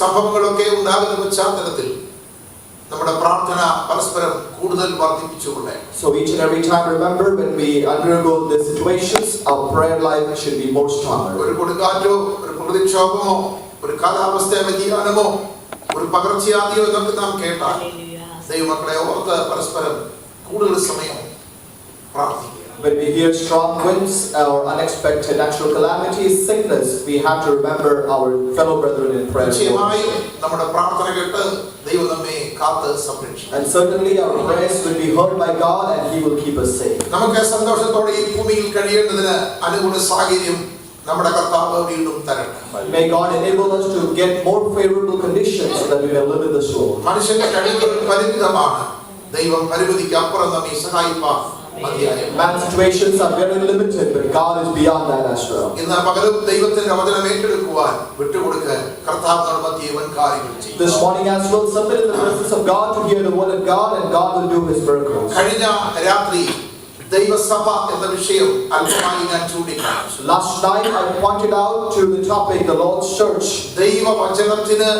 സംഭവങ്ങളൊക്കെ ഉണ്ടാകുന്ന പശ്ചാത്തലത്തിൽ നമ്മുടെ പ്രാർത്ഥന പരസ്പരം കൂടുതൽ വർദ്ധിപ്പിച്ചുകൊണ്ട്. So each and every time, remember when we undergo the situations, our prayer life should be more stronger. ഒരു കൊടുങ്കാറ്റോ ഒരു പ്രകൃതിക്ഷോഭമോ ഒരു കാലാവസ്ഥ വ്യതിയാനമോ ഒരു പകർച്ചയാദിയോ എന്നൊക്കെ നാം കേട്ടാൽ ദൈവമക്കളെ ഓർത്ത് പരസ്പരം കൂടുതൽ സമയം പ്രാർത്ഥിക്കുക. When we hear strong winds or unexpected natural calamities, sickness, we have to remember our fellow brethren in prayer. നിശ്ചയമായും നമ്മുടെ പ്രാർത്ഥന കേട്ട് ദൈവം നമ്മെ കാത്ത് സംരക്ഷിക്കും And certainly our prayers will be heard by God and He will keep us safe. നമുക്ക് സന്തോഷത്തോടെ ഈ ഭൂമിയിൽ കഴിയേണ്ടതിന് അനുകൂല സാഹചര്യം നമ്മുടെ കർത്താവ് വീണ്ടും തരട്ടെ May God enable us to get more favorable conditions so that we may live in this world. മനുഷ്യന്റെ കഴിവുകൾ പരിമിതമാണ് ദൈവം പരിമിതിക്ക് അപ്പുറം നമ്മെ സഹായിപ്പാൻ മതിയായ Man's situations are very limited, but God is beyond that as well. ഇന്ന് പകലും ദൈവത്തിന്റെ വചനം ഏറ്റെടുക്കുവാൻ വിട്ടുകൊടുക്ക് കർത്താവ് നമ്മുടെ മധ്യേ വൻ കാര്യങ്ങൾ ചെയ്യും This morning as well, submit in the presence of God to hear the word of God, and God will do His miracles. കഴിഞ്ഞ രാത്രി ദൈവസഭ എന്ന വിഷയം അല്പമായി ഞാൻ ചൂണ്ടിക്കാണിച്ചു Last night I pointed out to the topic, the Lord's Church. ദൈവവചനത്തിന്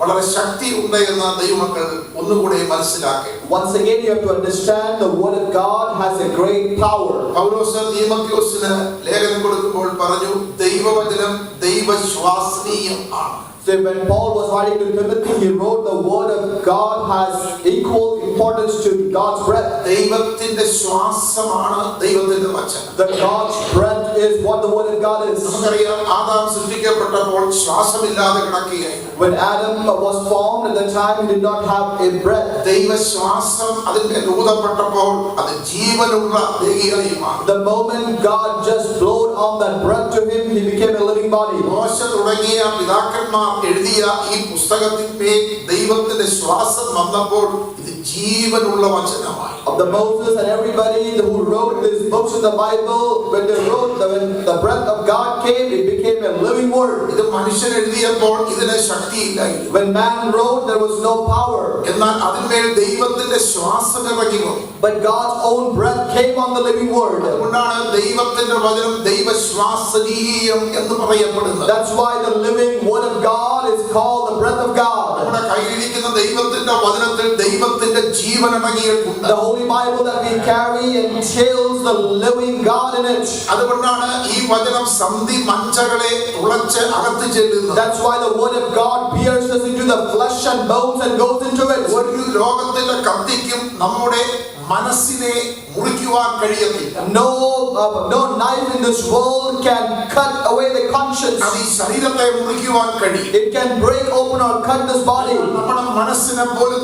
വളരെ ശക്തി ഉണ്ട് എന്ന് ദൈവമക്കൾ ഒന്നുകൂടെ മനസ്സിലാക്കി Once again, you have to understand the word of God has a great power. പൗലോസ് തീമത്യോസിന് ലേഖനം കൊടുക്കുമ്പോൾ പറഞ്ഞു ദൈവവചനം ദൈവശ്വാസനീയം ആണ് So when Paul was writing to Timothy, he wrote the word of God has equal importance to God's breath. ദൈവത്തിന്റെ ശ്വാസമാണ് ദൈവത്തിന്റെ വചനം The God's breath is what the word of God is. നമുക്കറിയാം ആദാം സൃഷ്ടിക്കപ്പെട്ടപ്പോൾ ശ്വാസമില്ലാതെ കിടക്കുകയായിരുന്നു When Adam was formed at the time, he did not have a breath. ദൈവശ്വാസം അതിന്റെ രൂപപ്പെട്ടപ്പോൾ അത് ജീവനുള്ള ദേഹിയായി മാറി The moment God just blowed on that breath to him, he became a living body. മോശ തുടങ്ങിയ പിതാക്കന്മാർ എഴുതിയ ഈ പുസ്തകത്തിന്മേൽ ദൈവത്തിന്റെ ശ്വാസം വന്നപ്പോൾ ഇത് ജീവനുള്ള വചനമായി Of the Moses and everybody who wrote these books in the Bible, when they wrote, the, when the breath of God came, it became a living word. ഇത് മനുഷ്യൻ എഴുതിയപ്പോൾ ഇതിന് ശക്തിയില്ലായിരുന്നു When man wrote, there was no power. എന്നാൽ അതിന്മേൽ ദൈവത്തിന്റെ ശ്വാസം ഇറങ്ങി വന്നു But God's own breath came on the living word. അതുകൊണ്ടാണ് ദൈവത്തിന്റെ വചനം ദൈവശ്വാസനീയം എന്ന് പറയപ്പെടുന്നത് That's why the living word of God is called the breath of God. നമ്മുടെ കയ്യിലിരിക്കുന്ന ദൈവത്തിന്റെ വചനത്തിൽ ദൈവത്തിന്റെ ജീവൻ അടങ്ങിയിട്ടുണ്ട് The Holy Bible that we carry entails the living God in it. അതുകൊണ്ടാണ് ഈ വചനം സന്ധി മഞ്ചകളെ തുളച്ച് അകത്ത് ചെല്ലുന്നത് That's why the word of God pierces into the flesh and bones and goes into it. ഒരു ലോകത്തിന്റെ കത്തിക്കും നമ്മുടെ മനസ്സിനെ മുറിക്കുവാൻ കഴിയത്തില്ല No, uh, no knife in this world can cut away the conscience. അത് ഈ ശരീരത്തെ മുറിക്കുവാൻ കഴിയും It can break open or cut this body. നമ്മുടെ മനസ്സിനെ പോലും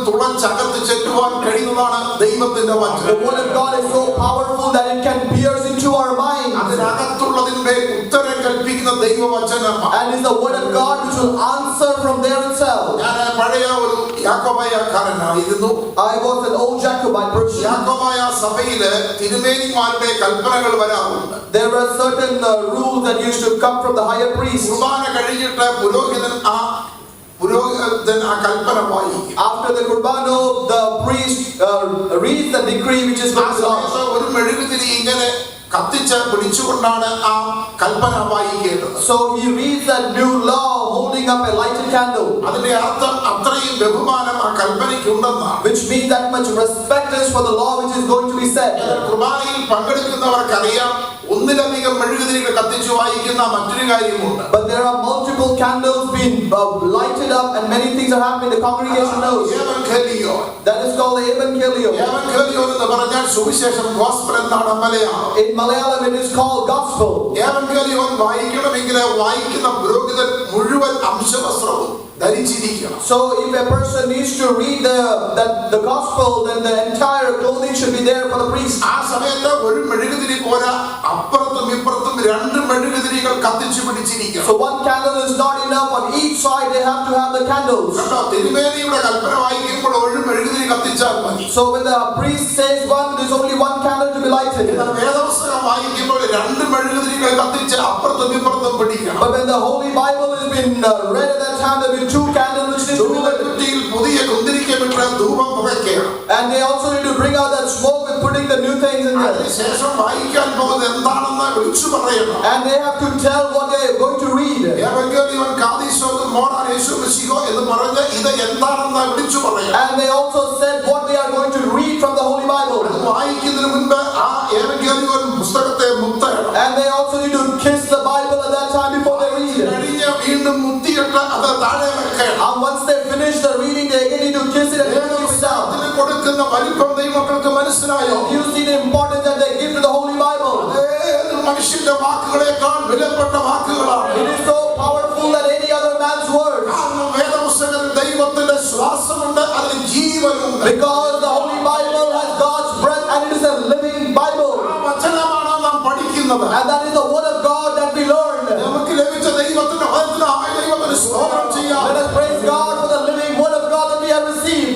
തുളച്ചകത്ത് ചെല്ലുവാൻ കഴിയുന്നതാണ് ദൈവത്തിന്റെ The വചനം word of God is so powerful that it can pierce into our minds. അതിനകത്തുള്ളതിന്മേൽ ഉത്തരം കൽപ്പിക്കുന്ന ദൈവവചനം And is the word of God which will answer from there itself. ഞാൻ പഴയ ഒരു യാക്കോബായക്കാരനായിരുന്നു I was an old Jacobite person. Yakobaya സഭയിൽ തിരുമേനിമാരുടെ കൽപ്പനകൾ വരാറുണ്ട് There were certain uh, rules that used to come from the higher priest. കുർബാന കഴിഞ്ഞിട്ട് പുരോഹിതൻ ആ പുരോഹിതൻ ആ കൽപ്പന വായിക്കും After the Qurbano, the priest uh, reads the decree which is ആ going to launch. സമയത്ത് ഒരു മെഴുകുതിരി ഇങ്ങനെ കത്തിച്ച് പിടിച്ചുകൊണ്ടാണ് ആ കൽപ്പന വായിക്കേണ്ടത് So he reads that new law holding up a lighted candle, അതിന്റെ അർത്ഥം അത്രയും ബഹുമാനം ആ കൽപ്പനയ്ക്കുണ്ടെന്നാണ് which means that much respect is for the law which is going to be said. എന്നാൽ കുർബാനയിൽ പങ്കെടുക്കുന്നവർക്കറിയാം ഒന്നിലധികം മെഴുകുതിരികൾ കത്തിച്ചു വായിക്കുന്ന മറ്റൊരു കാര്യമുണ്ട് But there are multiple candles being uh, lighted up and many things are happening. The congregation knows. ഏവൻഗേലിയോൻ. That is called the Evangelium. ഏവൻഗേലിയോൻ എന്ന് പറഞ്ഞാൽ സുവിശേഷം ഗോസ്പൽ എന്നാണ് Malayalam In Malayalam, it is called gospel. ഏവൻഗേലിയോൻ വായിക്കണമെങ്കിൽ വായിക്കുന്ന പുരോഹിതൻ മുഴുവൻ അംശവസ്ത്രവും ധരിച്ചിരിക്കണം So if a person needs to read the, the, the gospel, then the entire clothing should be there for the priest. ആ സമയത്ത് ഒരു മെഴുകുതിരി പോരാ അപ്പുറത്തും ഇപ്പുറത്തും രണ്ട് മെഴുകുതിരികൾ കത്തിച്ചു പിടിച്ചിരിക്കണം So one candle is not enough. On each side, they have to have the candles. കണ്ടോ തിരുമേനിയുടെ കൽപ്പന വായിക്കുമ്പോൾ ഒരു മെഴുകുതിരി കത്തിച്ചാൽ മതി So when the priest says one, there's only one candle to be lighted. എന്നാൽ വേദപുസ്തകം വായിക്കുമ്പോൾ രണ്ട് മെഴുകുതിരികൾ കത്തിച്ച് അപ്പുറത്തും ഇപ്പുറത്തും പിടിക്കണം But when the Holy Bible has been uh, read at that time, there will be two candles which need to be lit. ചുവടുകുറ്റിയിൽ പുതിയ കുന്തിരിക്ക വിട്ട് ധൂപം പുകയ്ക്കണം And they also need to bring out that smoke with putting the new things in there. അതിനുശേഷം വായിക്കാൻ പോകുന്നത് എന്താണെന്ന് വിളിച്ചു പറയണം And they have to tell what they are going to read. ഏവൻഗേലിയോൻ കാതീശോക്കും Moran യേശു മിശിഹോ പറഞ്ഞ് ഇത് എന്താണെന്ന് വിളിച്ചു പറയാം And they also said what they are going to read from വായിക്കുന്നതിന് മുൻപ് ആ ഏവങ്കേലിയോൻ പുസ്തകത്തെ മുത്തരണം And they also need to kiss the Bible at that time before they read it. കഴിഞ്ഞ് വീണ്ടും മുത്തിയിട്ട് അത് താഴെ വെക്കണം And once they finish the reading, they again need to kiss it and put it down. അതിന് കൊടുക്കുന്ന വലിപ്പം ദൈവമക്കൾക്ക് മനസ്സിലായോ You see the importance that they give to the Holy Bible. ഏത് മനുഷ്യന്റെ വാക്കുകളെക്കാൾ വിലപ്പെട്ട വാക്കുകളാണ് It is so powerful than any other man's words. കാരണം വേദപുസ്തകത്തിൽ ദൈവത്തിന്റെ ശ്വാസമുണ്ട് അതിന് ജീവനുണ്ട് Because the Holy Bible has God's breath and it is a living Bible. ആ വചനമാണ് നാം പഠിക്കുന്നത് And that is the word of God that we learned. നമുക്ക് ലഭിച്ച ദൈവത്തിന്റെ വചനമായ ദൈവത്തിന് സ്തോത്രം ചെയ്യാം Let us praise God for the living word of God that we have received.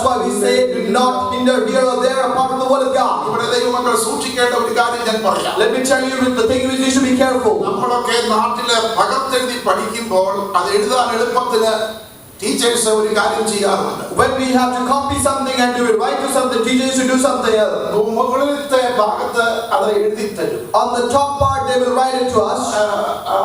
That's why we say do not hinder here or there apart from the word of God. ഇവിടെ ദൈവമക്കൾ സൂക്ഷിക്കേണ്ട ഒരു കാര്യം ഞാൻ പറയാം Let me tell you the thing which you should be careful. നമ്മളൊക്കെ നാട്ടില് പകർത്തെഴുതി പഠിക്കുമ്പോൾ അത് എഴുതാൻ എളുപ്പത്തിന് ടീച്ചേഴ്സ് ഒരു കാര്യം ചെയ്യാറുണ്ട് When we have to copy something and to write to something, teachers should do something else. മുകളിലത്തെ ഭാഗത്ത് അത് എഴുതി തരും On the top part, they will write it to us. ആ, ആ,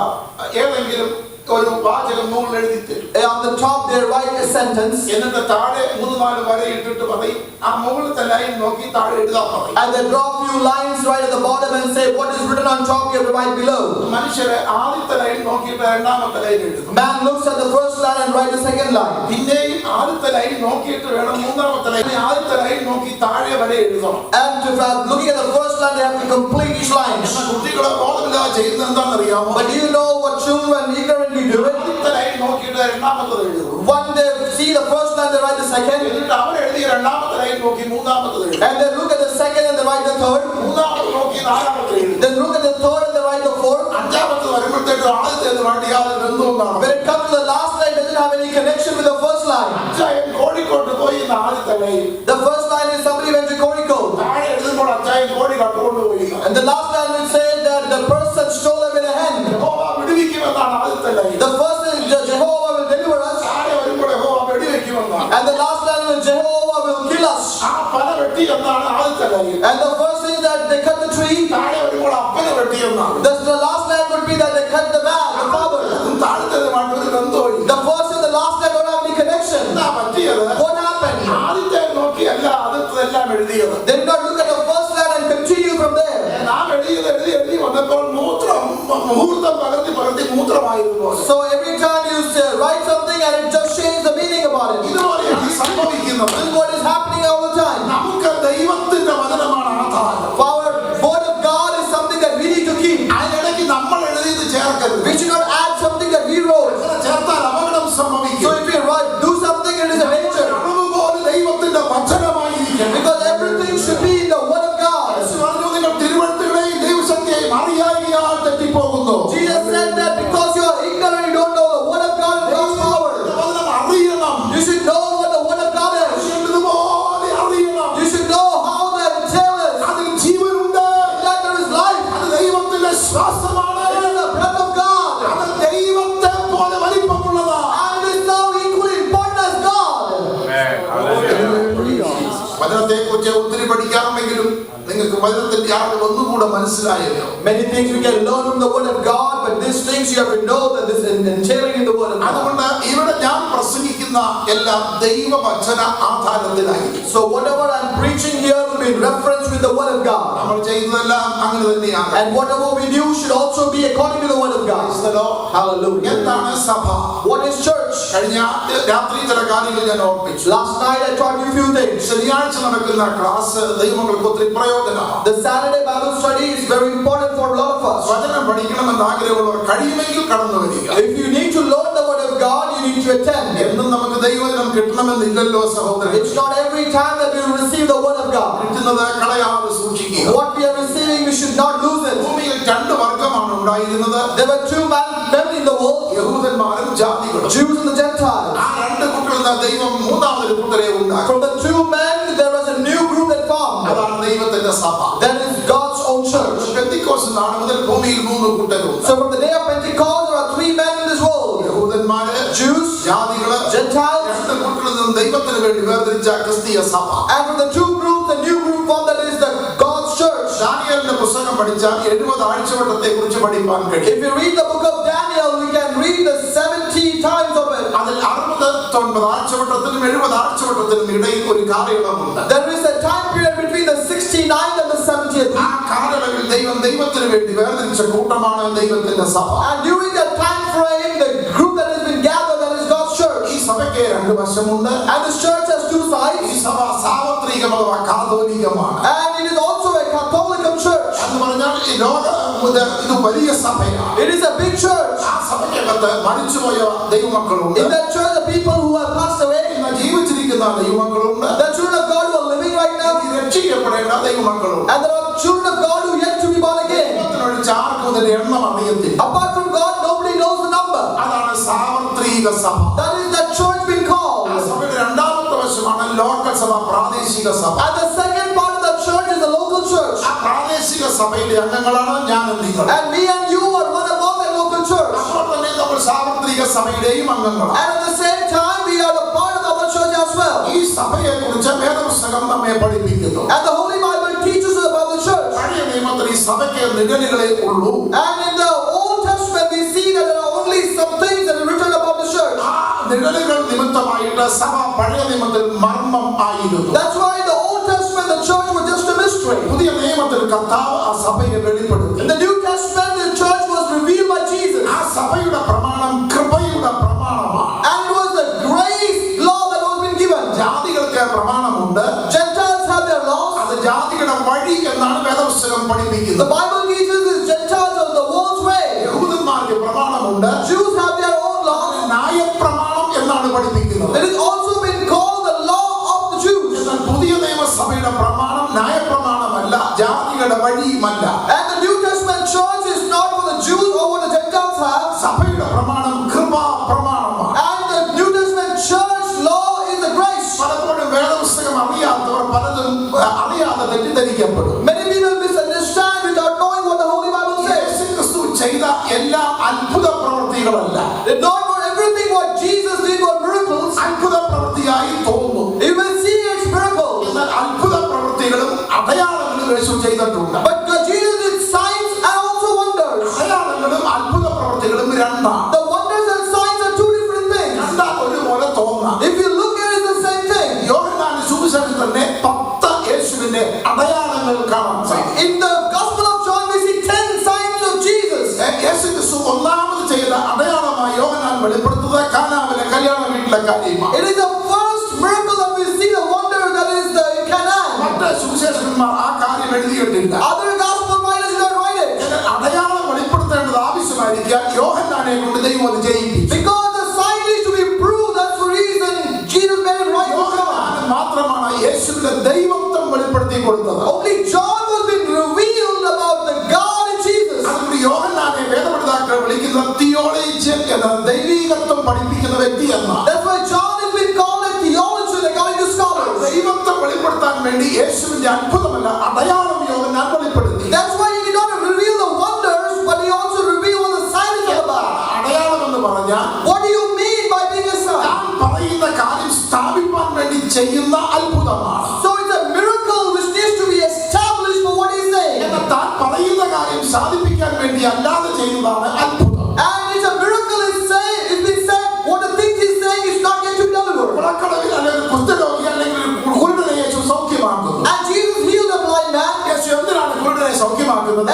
ഏതെങ്കിലും ഒരു വാചകം മുകളിൽ എഴുതി തരും And on the top, they write a sentence. എന്നിട്ട് താഴെ മൂന്ന് നാല് വര ഇട്ടിട്ട് പറയും ആ മുകളിലത്തെ ലൈൻ നോക്കി താഴെ എഴുതാൻ പറയും And they draw a few lines right at the bottom and say, What is written on top, you have to write below. മനുഷ്യരെ ആദ്യത്തെ ലൈൻ നോക്കിയിട്ട് രണ്ടാമത്തെ ലൈൻ എഴുതും Man looks at the first line and writes the second line. പിന്നെയും ആദ്യത്തെ line നോക്കിയിട്ട് വേണം മൂന്നാമത്തെ ലൈൻ ആദ്യത്തെ ലൈൻ നോക്കി താഴെ വരെ എഴുതണം And if I'm looking at the first line, they have to complete each line. എന്നാൽ കുട്ടികളെ ബോധമില്ലാതെ ചെയ്യുന്നത് എന്താണെന്നറിയാമോ But do you know what children ignorantly இருபத்தனை One they see the first line, they write the second. அவர் எழுதிய இரண்டாமத்து line நோக்கி மூன்றாமத்தது And they look at the second and they write the third. மூன்றாமத்து நோக்கி நாலாமத்து They look at the third and they write the fourth. அஞ்சாமத்து வரும்பத்தெட்டு ஆறு வாட்டியாக நிறுத்துவோம் When it comes to the last line, doesn't have any connection with the first line. அஞ்சாயம் கோடிக்கோட்டு போய் இந்த ஆதித்தலை The first line is somebody went to Corico. தாழை எழுது போல அஞ்சாயம் கோடி கட்டுவோம் And the first thing that they cut the tree, താഴെ വരുമ്പോൾ അപ്പനെ വെട്ടിയെന്നാണ് the, the last line would be that they cut the man, the father. അതും താഴത്തേതുമായിട്ട് ഒരു ബന്ധമില്ല The first and the last line don't have any connection. എന്താ പറ്റിയത് What happened? ആദ്യത്തെ നോക്കിയല്ല ആദ്യത്തെല്ലാം എഴുതിയത് They did not look at the first line and continue from there. നാം എഴുതിയത് എഴുതി എഴുതി വന്നപ്പോൾ മൂത്രം മുഹൂർത്തം പകർത്തി പകർത്തി മൂത്രമായിരുന്നു So every time you say, write something and it just changes the meaning about it. ഇതുപോലെയാണ് സംഭവിക്കുന്നത് This is what is happening all the time. നമുക്ക് ദൈവത്തിന്റെ വചനത്തെ കുറിച്ച് ഒത്തിരി പഠിക്കാറുണ്ടെങ്കിലും നിങ്ങൾക്ക് വചനത്തിന്റെ അറിവ് ഒന്നുകൂടെ മനസ്സിലായല്ലോ Many things we can learn from the word of God, but these things you have to know that this is പ്രസംഗിക്കുന്ന എല്ലാം ദൈവവചന ആധാരത്തിലായിരിക്കും So whatever I'm preaching here will be in reference with the word of God. നമ്മൾ ചെയ്യുന്നതെല്ലാം അങ്ങനെ തന്നെയാണ് And whatever we do should also be according to the word of God. ക്രൈസ്തലോ, Hallelujah. എന്താണ് സഭ What is church? കഴിഞ്ഞ രാത്രി ചില കാര്യങ്ങൾ ഞാൻ ഓർപ്പിച്ചു Last night I taught you a few things. ശനിയാഴ്ച നടക്കുന്ന ക്ലാസ് ദൈവങ്ങൾക്ക് ഒത്തിരി പ്രയോജനമാണ് The Saturday Bible study is very important for a lot of us. വചനം പഠിക്കണമെന്ന് ആഗ്രഹമുള്ളവർ കഴിയുമെങ്കിൽ കടന്നു വരിക If you need to learn the word of God, you need to attend. എന്നും നമുക്ക് ദൈവവചനം കിട്ടണമെന്നില്ലല്ലോ സഹോദരൻ It's not every time that we receive the word of God. കിട്ടുന്നത് കളയാതെ സൂക്ഷിക്കുക What we are receiving, we should not lose it. ഭൂമിയിൽ രണ്ട് വർഗമാണ് ഉണ്ടായിരുന്നത് There were two men, men in the world, യഹൂദന്മാരും ജാതികളും Jews and the Gentiles. ആ രണ്ട് കൂട്ടരിൽ നിന്ന് ദൈവം മൂന്നാമതൊരു കൂട്ടരെ ഉണ്ടാക്കും From the two men, there was a new group that formed. അതാണ് ദൈവത്തിന്റെ സഭ That ഭൂമിയിൽ മൂന്ന് കൂട്ടരുണ്ട് So from the day of Pentecost, there are three men in this world യഹൂദന്മാര് Jews, ജാതികള് Gentiles, രണ്ട് കൂട്ടരിൽ നിന്നും ദൈവത്തിന് വേണ്ടി വേർതിരിച്ച ക്രിസ്തീയ സഭ and from the two groups, the new group formed that is the God's church. ദാനിയേലിന്റെ പുസ്തകം പഠിച്ചാൽ എഴുപത് ആഴ്ചവട്ടത്തെ കുറിച്ച് പഠിപ്പാൻ കഴിയും If you read the book of Daniel, അറുപത് തൊൻപത് ആഴ്ചവട്ടത്തിനും എഴുപത് ആഴ്ചവട്ടത്തിനും ഇടയിൽ ഒരു കാലയളവുണ്ട് There is a time period between the 69th and the 70th. ആ കാലയളവിൽ ദൈവം ദൈവത്തിന് വേണ്ടി വേർതിരിച്ച കൂട്ടമാണ് ദൈവത്തിന്റെ സഭ And during that time frame, the group that has been gathered, that is God's church. ഈ സഭയ്ക്ക് രണ്ട് വശമുണ്ട് And this church has two ഈ sides. സഭ സാർവത്രികം അഥവാ കാതോലികമാണ് And it is also a Catholic church. എന്ന് പറഞ്ഞാൽ ഈ ലോക ഇത് ഇത് വലിയ സഭയാണ് It is a big church. ആ സഭയ്ക്കകത്ത് മരിച്ചുപോയ ദൈവമക്കളുണ്ട് In that church, the people who have passed away, ഇന്ന് ജീവിച്ചിരിക്കുന്ന ദൈവമക്കളുണ്ട് the children of God who are living right now, ഈ രക്ഷിക്കപ്പെടേണ്ട ദൈവമക്കളുണ്ട് and there are children of God who yet to be born again. ദൈവത്തിനൊഴിച്ച് ആർക്കും ഇതിന്റെ എണ്ണം അറിയത്തില്ല Apart from God, nobody knows the number. അതാണ് സാർവത്രിക സഭ That is that church being ആ called. സഭയുടെ രണ്ടാമത്തെ വശമാണ് ലോക്കൽ സഭ പ്രാദേശിക സഭ And the second part of the church is the local church. ആ പ്രാദേശിക സഭയിലെ അംഗങ്ങളാണ് ഞാനും നിങ്ങൾ And me and you are സാർവത്രിക സഭയുടെയും അംഗങ്ങളാണ് And at the same time, we are a part of our church as well. ഈ സഭയെ കുറിച്ച് വേദപുസ്തകം നമ്മെ പഠിപ്പിക്കുന്നു And the Holy Bible teaches us about the church. പഴയ നിയമത്തിൽ ഈ സഭയ്ക്ക് നിഴലുകളെ ഉള്ളൂ And in the Old Testament, we see that there are only some things that are written about the church. ആ നിഴലുകൾ നിമിത്തമായിട്ട് സഭ പഴയ നിയമത്തിൽ മർമ്മം ആയിരുന്നു That's why in the Old Testament, the church was just a mystery. പുതിയ നിയമത്തിൽ കർത്താവ് ആ സഭയെ വെളിപ്പെടുത്തി വഴി എന്നാണ് വേദപുസ്തകം The പഠിപ്പിക്കുന്നത് Bible teaches us Gentiles of the world's way. യഹൂദന്മാർക്ക് പ്രമാണമുണ്ട് Jews have their own laws. ന്യായപ്രമാണം എന്നാണ് പഠിപ്പിക്കുന്നത് It is also been called the law of the Jews. എന്നാൽ പുതിയ നിയമസഭയുടെ പ്രമാണം ന്യായപ്രമാണമല്ല ജാതികളുടെ വഴിയുമല്ല അറിയാതെ തെറ്റിദ്ധരിക്കപ്പെടും ചെയ്ത എല്ലാ യേശുക്രിസ്തു ഒന്നാമത് ചെയ്ത അടയാളമായി യോഹനാൻ വെളിപ്പെടുത്തുക കാനാവിലെ കല്യാണ വീട്ടിലെ കാര്യമാണ് It is the first miracle that we see a wonder that is the in ആ കാര്യം എഴുതിയിട്ടില്ല. Other gospel writers did not write it. അടയാളം വെളിപ്പെടുത്തേണ്ടത് ആവശ്യമായിരിക്കാൻ യോഹന്നാനെ കൊണ്ട് ദൈവം അത് യേശുവിന്റെ അത്ഭുതമല്ല അടയാളം സൗഖ്യമാക്കുന്നത്.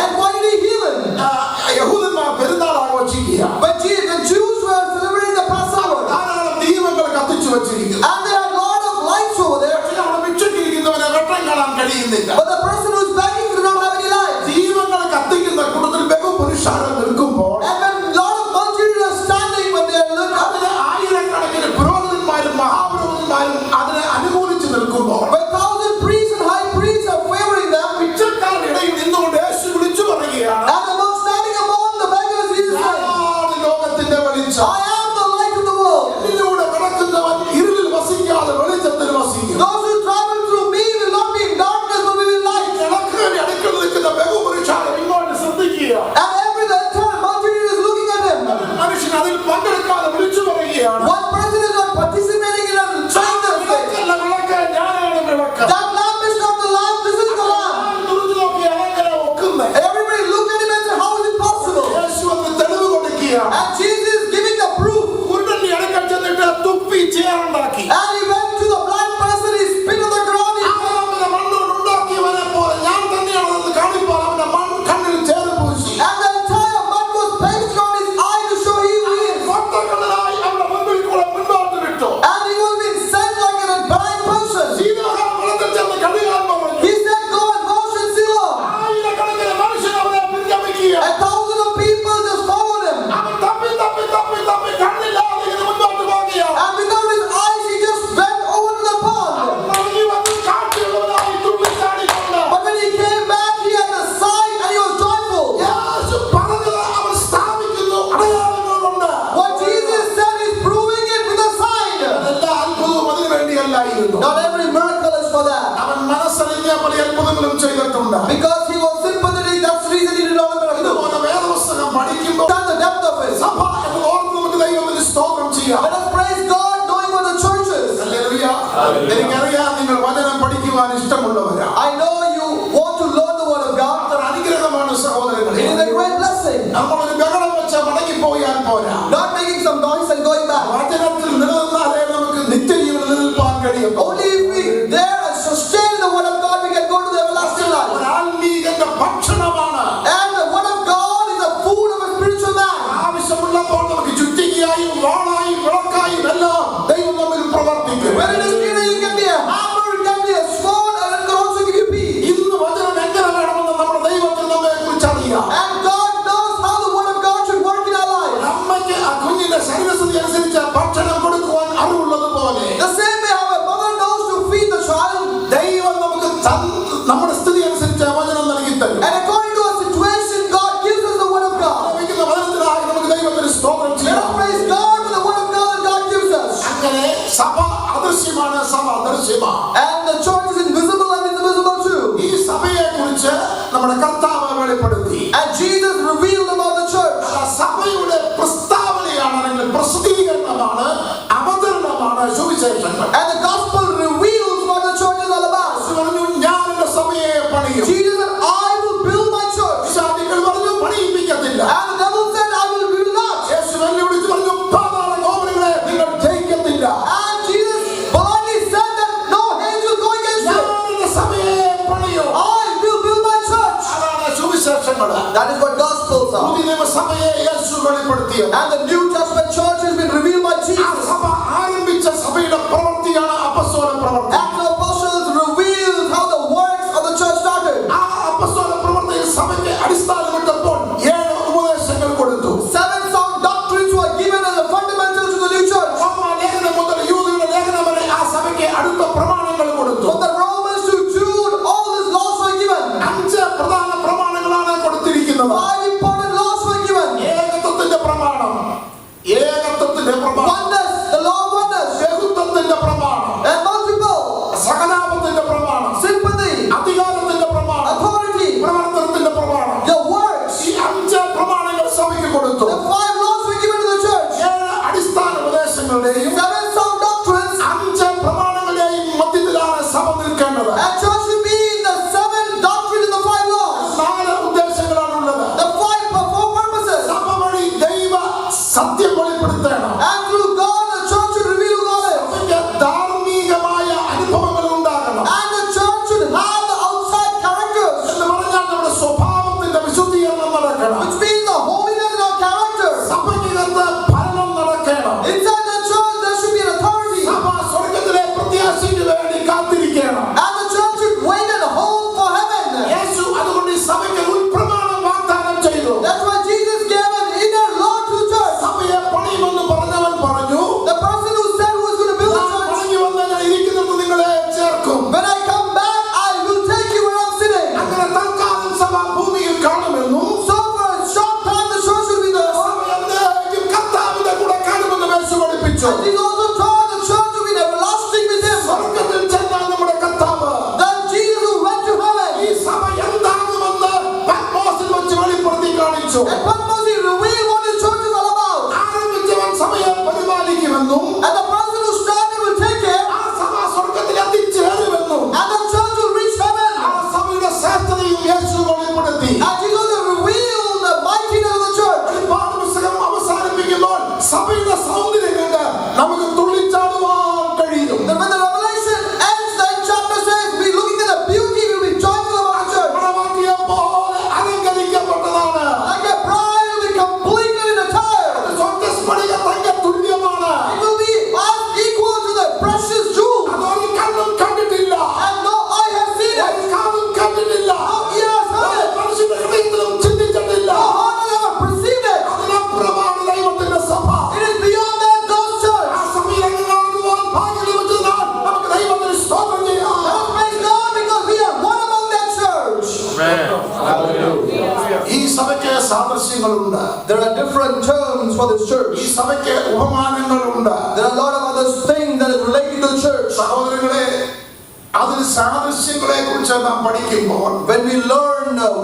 One person Where did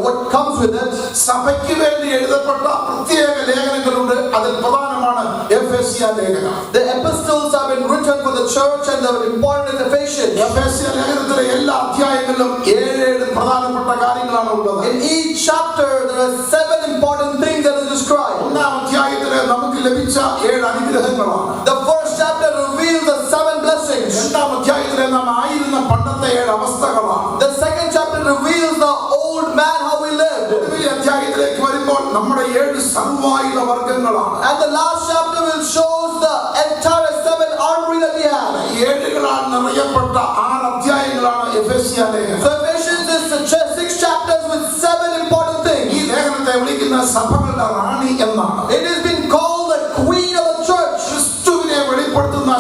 what comes with സഭയ്ക്ക് വേണ്ടി എഴുതപ്പെട്ട പ്രത്യേക ലേഖനങ്ങളുണ്ട് അതിൽ പ്രധാനമാണ് എഫേസ്യ ലേഖനം the epistles have been written for the church and the important Ephesians എഫേസ്യ ലേഖനത്തിലെ എല്ലാ അധ്യായങ്ങളിലും ഏഴ് ഏഴ് പ്രധാനപ്പെട്ട കാര്യങ്ങളാണ് ഉള്ളത് in each chapter there are seven important things that are described ഒന്നാം അധ്യായത്തിലെ നമുക്ക് ലഭിച്ച ഏഴ് അനുഗ്രഹങ്ങളാണ് the first chapter reveals the seven blessings രണ്ടാം അധ്യായത്തിലെ നാം ആയിരുന്ന പണ്ടത്തെ ഏഴ് അവസ്ഥകളാണ് the second reveals the old man how we lived. and the last chapter will shows the entire seven armory that we have ഏഴുകളാൽ നിറയപ്പെട്ട ആറ് അധ്യായങ്ങളാണ് എഫെസ്യ ലേഖനം. So Ephesians is the six chapters with seven important things. ഈ it has been called the queen of the church. ക്രിസ്തുവിനെ വെളിപ്പെടുത്തുന്ന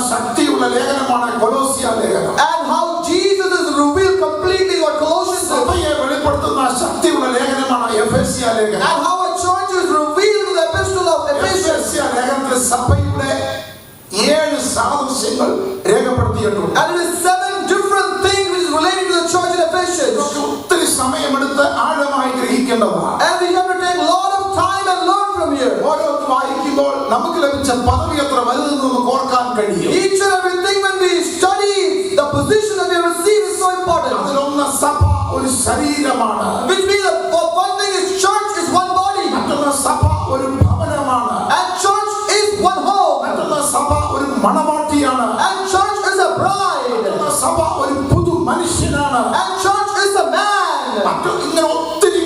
And we have to take a lot of time and learn from here. Each and when we study, the position that we receive is so important. Which means for one thing is church is one body. And church is one home. And church is a bride. And church is a man.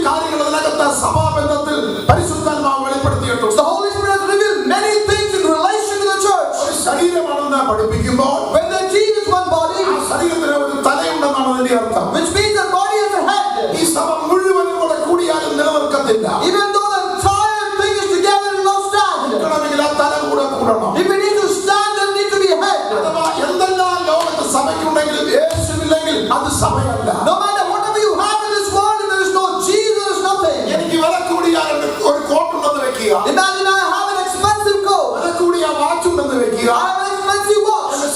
കാര്യങ്ങൾ ഇതിനകത്ത് സഭാബന്ധത്തിൽ പരിശുദ്ധാത്മാവ് വെളിപ്പെടുത്തിയിട്ടുണ്ട് The Holy Spirit has revealed many things in relation to the church. ഒരു ശരീരമാണെന്ന് പഠിപ്പിക്കുമ്പോൾ When the team is one body, ആ ശരീരത്തിന് ഒരു തലയുണ്ടെന്നാണ് അതിന്റെ അർത്ഥം which means the body has a head. ഈ സഭ മുഴുവനും കൂടെ കൂടിയാലും നിലനിൽക്കത്തില്ല Even though the entire thing is together, it will not stand. നിൽക്കണമെങ്കിൽ ആ തല കൂടെ കൂടണം If it needs to stand, there needs to be a head. അഥവാ എന്തെല്ലാം ലോകത്ത് സഭയ്ക്കുണ്ടെങ്കിലും യേശുവില്ലെങ്കിൽ അത് സഭയല്ല No matter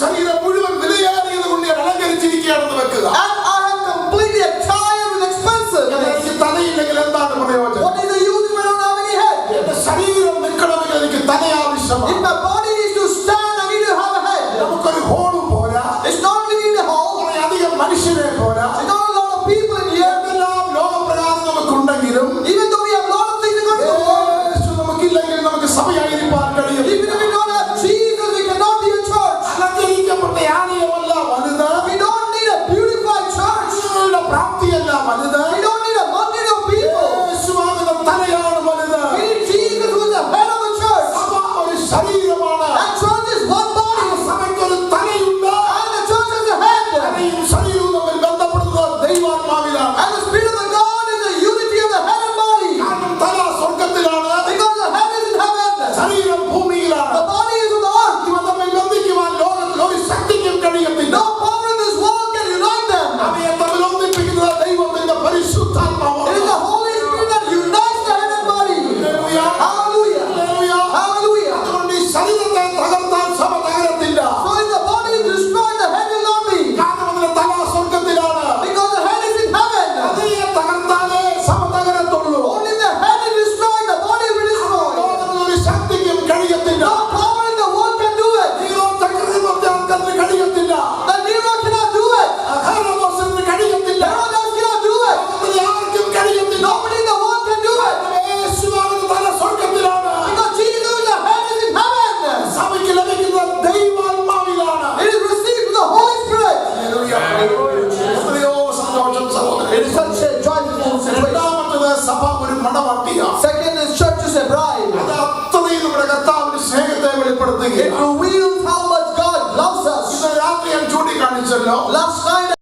ശരീരം മുഴുവൻ വിലയേറിയത് കൊണ്ട് ഞാൻ അലങ്കരിച്ചിരിക്കുകയാണെന്ന് വെക്കുക And I am completely attired with expensive. എന്നാൽ എനിക്ക് തലയില്ലെങ്കിൽ എന്താണ് പ്രയോജനം What is the use if I don't have any head? എന്റെ ശരീരം നിൽക്കണമെങ്കിൽ എനിക്ക് തല If ആവശ്യമാണ് my body needs to stand, I need to have a head. നമുക്കൊരു ഹോളും പോരാ It's not only need a hole, കുറെ അധികം മനുഷ്യരെ പോരാ